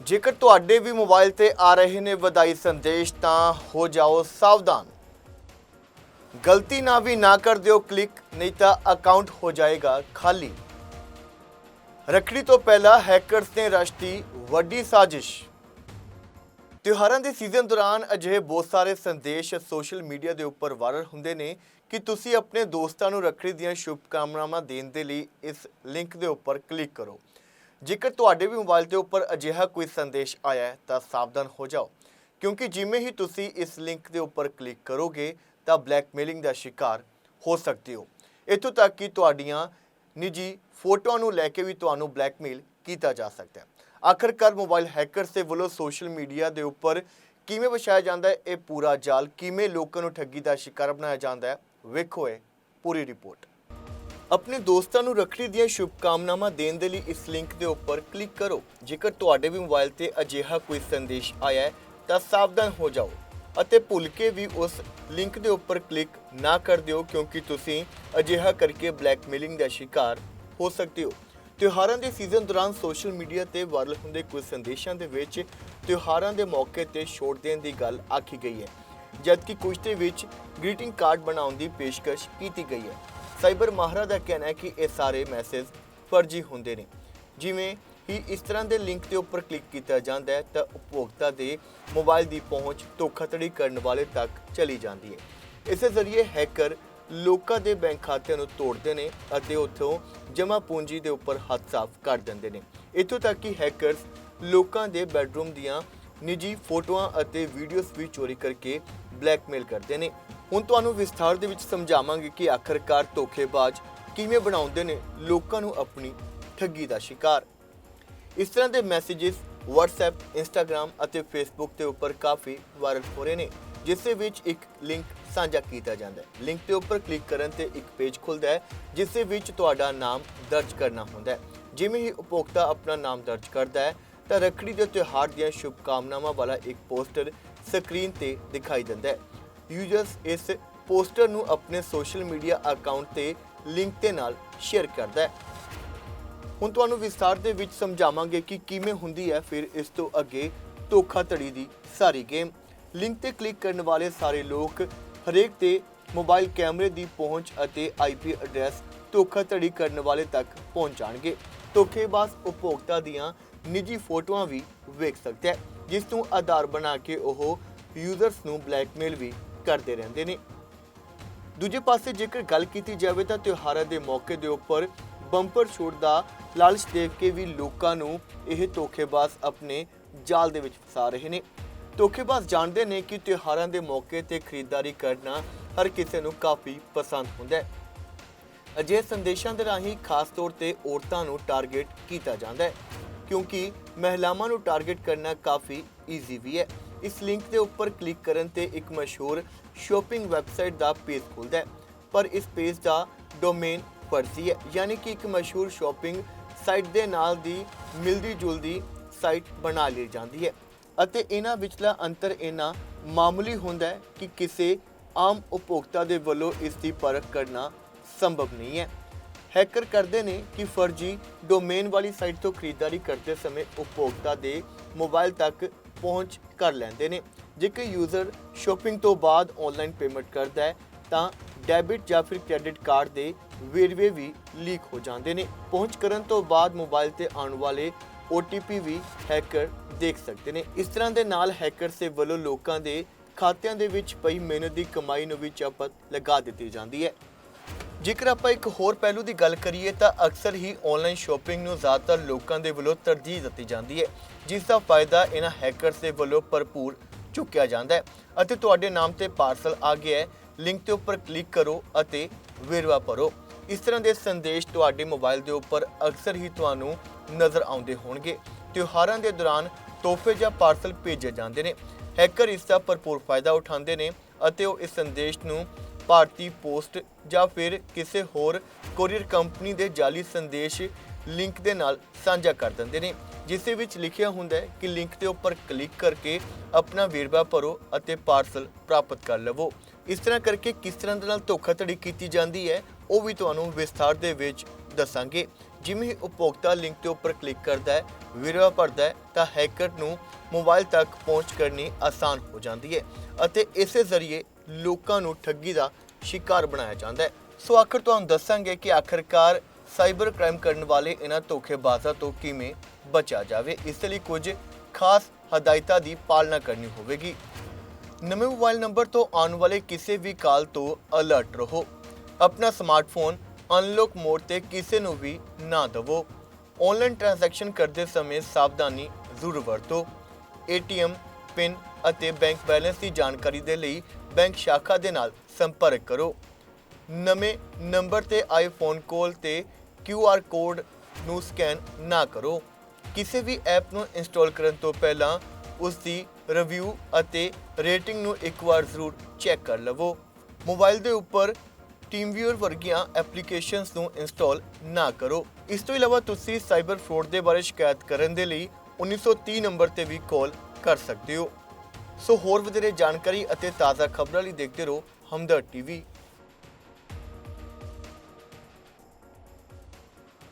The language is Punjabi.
ਜੇਕਰ ਤੁਹਾਡੇ ਵੀ ਮੋਬਾਈਲ ਤੇ ਆ ਰਹੇ ਨੇ ਵਧਾਈ ਸੰਦੇਸ਼, ਤਾਂ ਹੋ ਜਾਓ ਸਾਵਧਾਨ। ਗਲਤੀ ਨਾ ਵੀ ਨਾ ਕਰ ਦਿਓ, ਕਲਿੱਕ, ਨਹੀਂ ਤਾਂ ਅਕਾਊਂਟ ਹੋ ਜਾਏਗਾ ਖਾਲੀ। ਰੱਖੜੀ ਤੋਂ ਪਹਿਲਾਂ ਹੈਕਰਸ ਨੇ ਰਚਤੀ ਵੱਡੀ ਸਾਜ਼ਿਸ਼। ਤਿਉਹਾਰਾਂ ਦੇ ਸੀਜ਼ਨ ਦੌਰਾਨ ਅਜਿਹੇ ਬਹੁਤ ਸਾਰੇ ਸੰਦੇਸ਼ ਸੋਸ਼ਲ ਮੀਡੀਆ ਦੇ ਉੱਪਰ ਵਾਇਰਲ ਹੁੰਦੇ ਨੇ ਕਿ ਤੁਸੀਂ ਆਪਣੇ ਦੋਸਤਾਂ ਨੂੰ ਰੱਖੜੀ ਦੀਆਂ ਸ਼ੁਭਕਾਮਨਾਵਾਂ ਦੇਣ ਦੇ ਲਈ ਇਸ ਲਿੰਕ ਦੇ ਉੱਪਰ ਕਲਿੱਕ ਕਰੋ। ਜੇਕਰ ਤੁਹਾਡੇ ਵੀ ਮੋਬਾਈਲ ਦੇ ਉੱਪਰ ਅਜਿਹਾ ਕੋਈ ਸੰਦੇਸ਼ ਆਇਆ ਹੈ, ਤਾਂ ਸਾਵਧਾਨ ਹੋ ਜਾਓ। ਕਿਉਂਕਿ ਜਿਵੇਂ ਹੀ ਤੁਸੀਂ ਇਸ ਲਿੰਕ ਦੇ ਉੱਪਰ ਕਲਿੱਕ ਕਰੋਗੇ, ਤਾਂ ਬਲੈਕਮੇਲਿੰਗ ਦਾ ਸ਼ਿਕਾਰ ਹੋ ਸਕਦੇ ਹੋ। ਇੱਥੋਂ ਤੱਕ ਕਿ ਤੁਹਾਡੀਆਂ ਨਿੱਜੀ ਫੋਟੋਆਂ ਨੂੰ ਲੈ ਕੇ ਵੀ ਤੁਹਾਨੂੰ ਬਲੈਕਮੇਲ ਕੀਤਾ ਜਾ ਸਕਦਾ ਹੈ। ਆਖਰਕਾਰ ਮੋਬਾਈਲ ਹੈਕਰਸ ਦੇ ਵੱਲੋਂ ਸੋਸ਼ਲ ਮੀਡੀਆ ਦੇ ਉੱਪਰ ਕਿਵੇਂ ਵਿਛਾਇਆ ਜਾਂਦਾ ਹੈ, ਇਹ ਪੂਰਾ ਜਾਲ ਕਿਵੇਂ ਲੋਕਾਂ ਨੂੰ ਠੱਗੀ ਦਾ ਸ਼ਿਕਾਰ ਬਣਾਇਆ ਜਾਂਦਾ ਹੈ, ਵੇਖੋ ਇਹ ਪੂਰੀ ਰਿਪੋਰਟ। ਆਪਣੇ ਦੋਸਤਾਂ ਨੂੰ ਰੱਖੜੀ ਦੀਆਂ ਸ਼ੁਭਕਾਮਨਾਵਾਂ ਦੇਣ ਦੇ ਲਈ ਇਸ ਲਿੰਕ ਦੇ ਉੱਪਰ ਕਲਿੱਕ ਕਰੋ। ਜੇਕਰ ਤੁਹਾਡੇ ਵੀ ਮੋਬਾਈਲ ਤੇ ਅਜਿਹਾ ਕੋਈ ਸੰਦੇਸ਼ ਆਇਆ ਹੈ, ਤਾਂ ਸਾਵਧਾਨ ਹੋ ਜਾਓ ਅਤੇ ਭੁੱਲ ਕੇ ਵੀ ਉਸ ਲਿੰਕ ਦੇ ਉੱਪਰ ਕਲਿੱਕ ਨਾ ਕਰ ਦਿਓ, ਕਿਉਂਕਿ ਤੁਸੀਂ ਅਜਿਹਾ ਕਰਕੇ ਬਲੈਕਮੇਲਿੰਗ ਦਾ ਸ਼ਿਕਾਰ ਹੋ ਸਕਦੇ ਹੋ। ਤਿਉਹਾਰਾਂ ਦੇ ਸੀਜ਼ਨ ਦੌਰਾਨ ਸੋਸ਼ਲ ਮੀਡੀਆ ਤੇ ਵਾਇਰਲ ਹੁੰਦੇ ਕੁਝ ਸੰਦੇਸ਼ਾਂ ਦੇ ਵਿੱਚ ਤਿਉਹਾਰਾਂ ਦੇ ਮੌਕੇ ਤੇ ਛੋਟ ਦੇਣ ਦੀ ਗੱਲ ਆਖੀ ਗਈ ਹੈ, ਜਦਕਿ ਕੁਝ ਦੇ ਵਿੱਚ ਗ੍ਰੀਟਿੰਗ ਕਾਰਡ ਬਣਾਉਣ ਦੀ ਪੇਸ਼ਕਸ਼ ਕੀਤੀ ਗਈ ਹੈ। ਸਾਈਬਰ ਮਾਹਰਾਂ ਦਾ ਕਹਿਣਾ ਹੈ ਕਿ ਇਹ ਸਾਰੇ ਮੈਸੇਜ ਫਰਜ਼ੀ ਹੁੰਦੇ ਨੇ। ਜਿਵੇਂ ਹੀ ਇਸ ਤਰ੍ਹਾਂ ਦੇ ਲਿੰਕ ਦੇ ਉੱਪਰ ਕਲਿੱਕ ਕੀਤਾ ਜਾਂਦਾ ਹੈ, ਤਾਂ ਉਪਭੋਗਤਾ ਦੇ ਮੋਬਾਈਲ ਦੀ ਪਹੁੰਚ ਧੋਖਾਧੜੀ ਕਰਨ ਵਾਲੇ ਤੱਕ ਚਲੀ ਜਾਂਦੀ ਹੈ। ਇਸੇ ਜ਼ਰੀਏ ਹੈਕਰ ਲੋਕਾਂ ਦੇ ਬੈਂਕ ਖਾਤਿਆਂ ਨੂੰ ਤੋੜਦੇ ਨੇ ਅਤੇ ਉੱਥੋਂ ਜਮ੍ਹਾਂ ਪੂੰਜੀ ਦੇ ਉੱਪਰ ਹੱਥ ਸਾਫ਼ ਕਰ ਦਿੰਦੇ ਨੇ। ਇੱਥੋਂ ਤੱਕ ਕਿ ਹੈਕਰਸ ਲੋਕਾਂ ਦੇ ਬੈੱਡਰੂਮ ਦੀਆਂ ਨਿੱਜੀ ਫੋਟੋਆਂ ਅਤੇ ਵੀਡੀਓਜ਼ ਵੀ ਚੋਰੀ ਕਰਕੇ ਬਲੈਕਮੇਲ ਕਰਦੇ ਨੇ। ਹੁਣ ਤੁਹਾਨੂੰ ਵਿਸਥਾਰ ਦੇ ਵਿੱਚ ਸਮਝਾਵਾਂਗੇ ਕਿ ਆਖਰਕਾਰ ਧੋਖੇਬਾਜ਼ ਕਿਵੇਂ ਬਣਾਉਂਦੇ ਨੇ ਲੋਕਾਂ ਨੂੰ ਆਪਣੀ ਠੱਗੀ ਦਾ ਸ਼ਿਕਾਰ। ਇਸ ਤਰ੍ਹਾਂ ਦੇ ਮੈਸੇजेस WhatsApp, Instagram ਅਤੇ Facebook ਦੇ ਉੱਪਰ ਕਾਫੀ ਵਾਇਰਲ ਹੋ ਰਹੇ ਨੇ ਜਿਸ ਦੇ ਵਿੱਚ ਇੱਕ ਲਿੰਕ ਸਾਂਝਾ ਕੀਤਾ ਜਾਂਦਾ ਹੈ। ਲਿੰਕ ਦੇ ਉੱਪਰ ਕਲਿੱਕ ਕਰਨ ਤੇ ਇੱਕ ਪੇਜ ਖੁੱਲਦਾ ਹੈ ਜਿਸ ਦੇ ਵਿੱਚ ਤੁਹਾਡਾ ਨਾਮ ਦਰਜ ਕਰਨਾ ਹੁੰਦਾ ਹੈ। ਜਿਵੇਂ ਹੀ ਉਪਭੋਗਤਾ ਆਪਣਾ ਨਾਮ ਦਰਜ ਕਰਦਾ ਹੈ ਤਾਂ ਰੱਖੜੀ ਦੇ ਤਿਉਹਾਰ ਦੀਆਂ ਸ਼ੁਭਕਾਮਨਾਵਾਂ ਵਾਲਾ ਇੱਕ ਪੋਸਟਰ ਸਕਰੀਨ ਤੇ ਦਿਖਾਈ ਦਿੰਦਾ ਹੈ। ਯੂਜ਼ਰਸ ਇਸ ਪੋਸਟਰ ਨੂੰ ਆਪਣੇ ਸੋਸ਼ਲ ਮੀਡੀਆ ਅਕਾਊਂਟ ਤੇ ਲਿੰਕ ਦੇ ਨਾਲ ਸ਼ੇਅਰ ਕਰਦਾ ਹੈ। ਹੁਣ ਤੁਹਾਨੂੰ ਵਿਸਥਾਰ ਦੇ ਵਿੱਚ ਸਮਝਾਵਾਂਗੇ ਕਿ ਕਿਵੇਂ ਹੁੰਦੀ ਹੈ ਫਿਰ ਇਸ ਤੋਂ ਅੱਗੇ ਧੋਖਾਧੜੀ ਦੀ ਸਾਰੀ ਗੇਮ ਲਿੰਕ ਤੇ ਕਲਿੱਕ ਕਰਨ ਵਾਲੇ ਸਾਰੇ ਲੋਕ ਹਰੇਕ ਤੇ ਮੋਬਾਈਲ ਕੈਮਰੇ ਦੀ ਪਹੁੰਚ ਅਤੇ ਆਈਪੀ ਐਡਰੈਸ ਧੋਖਾਧੜੀ ਕਰਨ ਵਾਲੇ ਤੱਕ ਪਹੁੰਚ ਜਾਣਗੇ ਧੋਖੇਬਾਜ਼ ਉਪਭੋਗਤਾ ਦੀਆਂ ਨਿੱਜੀ ਫੋਟੋਆਂ ਵੀ ਵੇਖ ਸਕਦਾ ਹੈ, ਜਿਸ ਨੂੰ ਆਧਾਰ ਬਣਾ ਕੇ ਉਹ ਯੂਜ਼ਰਸ ਨੂੰ ਬਲੈਕਮੇਲ ਵੀ ਕਰਦੇ ਰਹਿੰਦੇ ਨੇ। ਦੂਜੇ ਪਾਸੇ ਜੇਕਰ ਗੱਲ ਕੀਤੀ ਜਾਵੇ ਤਾਂ ਤਿਉਹਾਰਾਂ ਦੇ ਮੌਕੇ ਦੇ ਉੱਪਰ ਬੰਪਰ ਛੋਟ ਦਾ ਲਾਲਚ ਦੇ ਕੇ ਵੀ ਲੋਕਾਂ ਨੂੰ ਇਹ ਧੋਖੇਬਾਜ਼ ਆਪਣੇ ਜਾਲ ਦੇ ਵਿੱਚ ਫਸਾ ਰਹੇ ਨੇ। ਧੋਖੇਬਾਜ਼ ਜਾਣਦੇ ਨੇ ਕਿ ਤਿਉਹਾਰਾਂ ਦੇ ਮੌਕੇ ਤੇ ਖਰੀਦਦਾਰੀ ਕਰਨਾ ਹਰ ਕਿਸੇ ਨੂੰ ਕਾਫੀ ਪਸੰਦ ਹੁੰਦਾ ਹੈ। ਅਜਿਹੇ ਸੰਦੇਸ਼ਾਂ ਦੇ ਰਾਹੀਂ ਖਾਸ ਤੌਰ ਤੇ ਔਰਤਾਂ ਨੂੰ ਟਾਰਗੇਟ ਕੀਤਾ ਜਾਂਦਾ ਹੈ, ਕਿਉਂਕਿ ਮਹਿਲਾਵਾਂ ਨੂੰ ਟਾਰਗੇਟ ਕਰਨਾ ਕਾਫੀ ਈਜ਼ੀ ਵੀ ਹੈ। ਇਸ ਲਿੰਕ ਦੇ ਉੱਪਰ ਕਲਿੱਕ ਕਰਨ ਤੇ ਇੱਕ ਮਸ਼ਹੂਰ ਸ਼ਾਪਿੰਗ ਵੈਬਸਾਈਟ ਦਾ ਪੇਜ ਖੁੱਲਦਾ ਹੈ। ਪਰ ਇਸ ਪੇਜ ਦਾ ਡੋਮੇਨ ਫਰਜ਼ੀ ਹੈ, ਯਾਨੀ ਕਿ ਇੱਕ ਮਸ਼ਹੂਰ ਸ਼ਾਪਿੰਗ ਸਾਈਟ ਦੇ ਨਾਲ ਦੀ ਮਿਲਦੀ ਜੁਲਦੀ ਸਾਈਟ ਬਣਾ ਲਈ ਜਾਂਦੀ ਹੈ। ਅਤੇ ਇਹਨਾਂ ਵਿਚਲਾ ਅੰਤਰ ਇਹਨਾਂ ਮਾਮੂਲੀ ਹੁੰਦਾ ਹੈ ਕਿ ਕਿਸੇ ਆਮ ਉਪਭੋਗਤਾ ਦੇ ਵੱਲੋਂ ਇਸ ਦੀ ਪਰਖ ਕਰਨਾ ਸੰਭਵ ਨਹੀਂ ਹੈ। ਹੈਕਰ ਕਰਦੇ ਨੇ ਕਿ ਫਰਜ਼ੀ ਡੋਮੇਨ ਵਾਲੀ ਸਾਈਟ ਤੋਂ ਖਰੀਦਦਾਰੀ ਕਰਦੇ ਸਮੇਂ ਉਪਭੋਗਤਾ ਦੇ ਮੋਬਾਈਲ ਤੱਕ ਪਹੁੰਚ ਕਰ ਲੈਂਦੇ ਨੇ। ਜੇਕਰ ਯੂਜ਼ਰ ਸ਼ਾਪਿੰਗ ਤੋਂ ਬਾਅਦ ਆਨਲਾਈਨ ਪੇਮੈਂਟ ਕਰਦਾ ਹੈ, ਤਾਂ ਡੈਬਿਟ ਜਾਂ ਫਿਰ ਕ੍ਰੈਡਿਟ ਕਾਰਡ ਦੇ ਵੇਰਵੇ ਵੀ ਲੀਕ ਹੋ ਜਾਂਦੇ ਨੇ। ਪਹੁੰਚ ਕਰਨ ਤੋਂ ਬਾਅਦ ਮੋਬਾਈਲ ਤੇ ਆਉਣ ਵਾਲੇ OTP ਵੀ ਹੈਕਰ ਦੇਖ ਸਕਦੇ ਨੇ। ਇਸ ਤਰ੍ਹਾਂ ਦੇ ਨਾਲ ਹੈਕਰਸ ਦੇ ਵੱਲੋਂ ਲੋਕਾਂ ਦੇ ਖਾਤਿਆਂ ਦੇ ਵਿੱਚ ਪਈ ਮਿਹਨਤ ਦੀ ਕਮਾਈ ਨੂੰ ਵੀ ਚਪਤ ਲਗਾ ਦਿੱਤੀ ਜਾਂਦੀ ਹੈ। ਜੇਕਰ ਆਪਾਂ ਇੱਕ ਹੋਰ ਪਹਿਲੂ ਦੀ ਗੱਲ ਕਰੀਏ ਤਾਂ ਅਕਸਰ ਹੀ ਆਨਲਾਈਨ ਸ਼ਾਪਿੰਗ ਨੂੰ ਜ਼ਿਆਦਾਤਰ ਲੋਕਾਂ ਦੇ ਵੱਲੋਂ ਤਰਜੀਹ ਦਿੱਤੀ ਜਾਂਦੀ ਹੈ, ਜਿਸ ਦਾ ਫਾਇਦਾ ਇਹਨਾਂ ਹੈਕਰਸ ਦੇ ਵੱਲੋਂ ਭਰਪੂਰ ਚੁੱਕਿਆ ਜਾਂਦਾ ਹੈ। ਅਤੇ ਤੁਹਾਡੇ ਨਾਮ ਤੇ ਪਾਰਸਲ ਆ ਗਿਆ ਹੈ ਲਿੰਕ ਤੇ ਉੱਪਰ ਕਲਿੱਕ ਕਰੋ ਅਤੇ ਵੇਰਵਾ ਭਰੋ। ਇਸ ਤਰ੍ਹਾਂ ਦੇ ਸੰਦੇਸ਼ ਤੁਹਾਡੇ ਮੋਬਾਈਲ ਦੇ ਉੱਪਰ ਅਕਸਰ ਹੀ ਤੁਹਾਨੂੰ ਨਜ਼ਰ ਆਉਂਦੇ ਹੋਣਗੇ। ਤਿਉਹਾਰਾਂ ਦੇ ਦੌਰਾਨ ਤੋਹਫੇ ਜਾਂ ਪਾਰਸਲ ਭੇਜੇ ਜਾਂਦੇ ਨੇ। ਹੈਕਰ ਇਸ ਦਾ ਭਰਪੂਰ ਫਾਇਦਾ ਉਠਾਉਂਦੇ ਨੇ ਅਤੇ ਉਹ ਇਸ ਸੰਦੇਸ਼ ਨੂੰ ਭਾਰਤੀ ਪੋਸਟ ਜਾਂ ਫਿਰ ਕਿਸੇ ਹੋਰ ਕੋਰੀਅਰ ਕੰਪਨੀ ਦੇ ਜਾਲੀ ਸੰਦੇਸ਼ ਲਿੰਕ ਦੇ ਨਾਲ ਸਾਂਝਾ ਕਰ ਦਿੰਦੇ ਨੇ, ਜਿਸ ਦੇ ਵਿੱਚ ਲਿਖਿਆ ਹੁੰਦਾ ਹੈ ਕਿ ਲਿੰਕ ਦੇ ਉੱਪਰ ਕਲਿੱਕ ਕਰਕੇ ਆਪਣਾ ਵੇਰਵਾ ਭਰੋ ਅਤੇ ਪਾਰਸਲ ਪ੍ਰਾਪਤ ਕਰ ਲਵੋ। ਇਸ ਤਰ੍ਹਾਂ ਕਰਕੇ ਕਿਸ ਤਰ੍ਹਾਂ ਦੇ ਨਾਲ ਧੋਖਾਧੜੀ ਕੀਤੀ ਜਾਂਦੀ ਹੈ, ਉਹ ਵੀ ਤੁਹਾਨੂੰ ਵਿਸਥਾਰ ਦੇ ਵਿੱਚ ਦੱਸਾਂਗੇ। ਜਿਵੇਂ ਹੀ ਉਪਭੋਗਤਾ ਲਿੰਕ ਦੇ ਉੱਪਰ ਕਲਿੱਕ ਕਰਦਾ ਹੈ, ਵੇਰਵਾ ਭਰਦਾ ਹੈ, ਤਾਂ ਹੈਕਰ ਨੂੰ ਮੋਬਾਈਲ ਤੱਕ ਪਹੁੰਚ ਕਰਨੀ ਆਸਾਨ ਹੋ ਜਾਂਦੀ ਹੈ ਅਤੇ ਇਸੇ ਜ਼ਰੀਏ ਲੋਕਾਂ ਨੂੰ ਠੱਗੀ ਦਾ ਸ਼ਿਕਾਰ ਬਣਾਇਆ ਜਾਂਦਾ ਹੈ। ਸੋ ਆਖਰ ਤੁਹਾਨੂੰ ਦੱਸਾਂਗੇ ਕਿ ਆਖਰਕਾਰ ਸਾਈਬਰ ਕ੍ਰਾਈਮ ਕਰਨ ਵਾਲੇ ਇਹਨਾਂ ਧੋਖੇਬਾਜ਼ਾਂ ਤੋਂ ਕਿਵੇਂ ਬਚਿਆ ਜਾਵੇ। ਇਸ ਲਈ ਕੁਝ ਖਾਸ ਹਦਾਇਤਾਂ ਦੀ ਪਾਲਣਾ ਕਰਨੀ ਹੋਵੇਗੀ। ਨਵੇਂ ਮੋਬਾਈਲ ਨੰਬਰ ਤੋਂ ਆਉਣ ਵਾਲੇ ਕਿਸੇ ਵੀ ਕਾਲ ਤੋਂ ਅਲਰਟ ਰਹੋ। ਆਪਣਾ ਸਮਾਰਟਫੋਨ ਅਨਲੌਕ ਮੋਡ ਤੇ ਕਿਸੇ ਨੂੰ ਵੀ ਨਾ ਦਵੋ। ਆਨਲਾਈਨ ਟ੍ਰਾਂਜੈਕਸ਼ਨ ਕਰਦੇ ਸਮੇਂ ਸਾਵਧਾਨੀ ਜ਼ਰੂਰ ਵਰਤੋ। ਏਟੀਐਮ ਪਿਨ ਅਤੇ ਬੈਂਕ ਬੈਲੈਂਸ ਦੀ ਜਾਣਕਾਰੀ ਦੇ ਲਈ ਬੈਂਕ ਸ਼ਾਖਾ ਦੇ ਨਾਲ ਸੰਪਰਕ ਕਰੋ। ਨਵੇਂ ਨੰਬਰ ਤੇ ਆਏ ਫੋਨ ਕਾਲ ਤੇ QR ਕੋਡ ਨੂੰ ਸਕੈਨ ਨਾ ਕਰੋ। ਕਿਸੇ ਵੀ ਐਪ ਨੂੰ ਇੰਸਟਾਲ ਕਰਨ ਤੋਂ ਪਹਿਲਾਂ ਉਸ ਦੀ ਰਿਵਿਊ ਅਤੇ ਰੇਟਿੰਗ ਨੂੰ ਇੱਕ ਵਾਰ ਜ਼ਰੂਰ ਚੈੱਕ ਕਰ ਲਵੋ। ਮੋਬਾਈਲ ਦੇ ਉੱਪਰ ਟੀਮਵੀਅਰ ਵਰਗੀਆਂ ਐਪਲੀਕੇਸ਼ਨਸ ਨੂੰ ਇੰਸਟਾਲ ਨਾ ਕਰੋ। ਇਸ ਤੋਂ ਇਲਾਵਾ ਤੁਸੀਂ ਸਾਈਬਰ ਫਰੋਡ ਦੇ ਬਾਰੇ ਸ਼ਿਕਾਇਤ ਕਰਨ ਦੇ ਲਈ 1930 ਨੰਬਰ ਤੇ ਵੀ ਕਾਲ ਕਰ ਸਕਦੇ ਹੋ। ਸੋ ਹੋਰ ਵਧੇਰੇ ਜਾਣਕਾਰੀ ਅਤੇ ਤਾਜ਼ਾ ਖਬਰਾਂ ਲਈ ਦੇਖਦੇ ਰਹੋ ਹਮਦਰਦ ਟੀਵੀ।